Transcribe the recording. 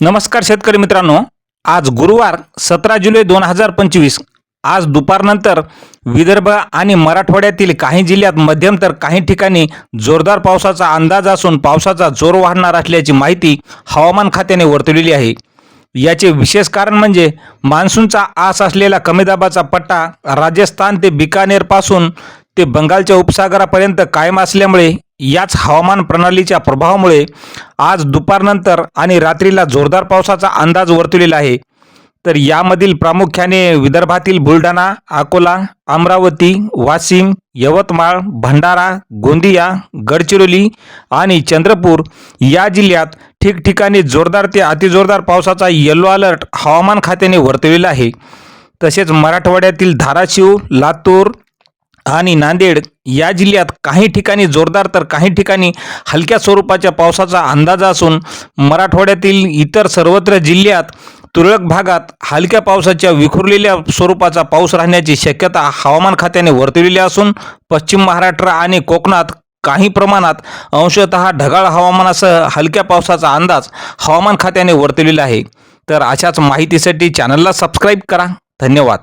नमस्कार शेतकरी मित्रांनो. आज गुरुवार सतरा जुलै दोन हजार पंचवीस. आज दुपारनंतर विदर्भ आणि मराठवाड्यातील काही जिल्ह्यात मध्यम तर काही ठिकाणी जोरदार पावसाचा अंदाज असून पावसाचा जोर वाढणार असल्याची माहिती हवामान खात्याने वर्तवलेली आहे. याचे विशेष कारण म्हणजे मान्सूनचा आस असलेला कमी दाबाचा पट्टा राजस्थान ते बिकानेरपासून ते बंगालच्या उपसागरापर्यंत कायम असल्यामुळे याच हवामान प्रणालीच्या प्रभावामुळे आज दुपारनंतर आणि रात्रीला जोरदार पावसाचा अंदाज वर्तवलेला आहे. तर यामधील प्रामुख्याने विदर्भातील बुलढाणा अकोला अमरावती वाशिम यवतमाळ भंडारा गोंदिया गडचिरोली आणि चंद्रपूर या जिल्ह्यात ठिकठिकाणी जोरदार ते अतिजोरदार पावसाचा येलो अलर्ट हवामान खात्याने वर्तवलेला आहे. तसेच मराठवाड्यातील धाराशिव लातूर आणि नांदेड या जिल्ह्यात काही ठिकाणी जोरदार तर काही ठिकाणी हलक्या स्वरूपाच्या पावसाचा अंदाज असून मराठवाड्यातील इतर सर्वत्र जिल्ह्यात तुरळक भागात हलक्या पावसाच्या विखुरलेल्या स्वरूपाचा पाऊस राहण्याची शक्यता हवामान खात्याने वर्तवलेली असून पश्चिम महाराष्ट्र आणि कोकणात काही प्रमाणात अंशतः ढगाळ हवामानासह हलक्या पावसाचा अंदाज हवामान खात्याने वर्तवलेला आहे. तर अशाच माहितीसाठी चॅनलला सबस्क्राईब करा. धन्यवाद.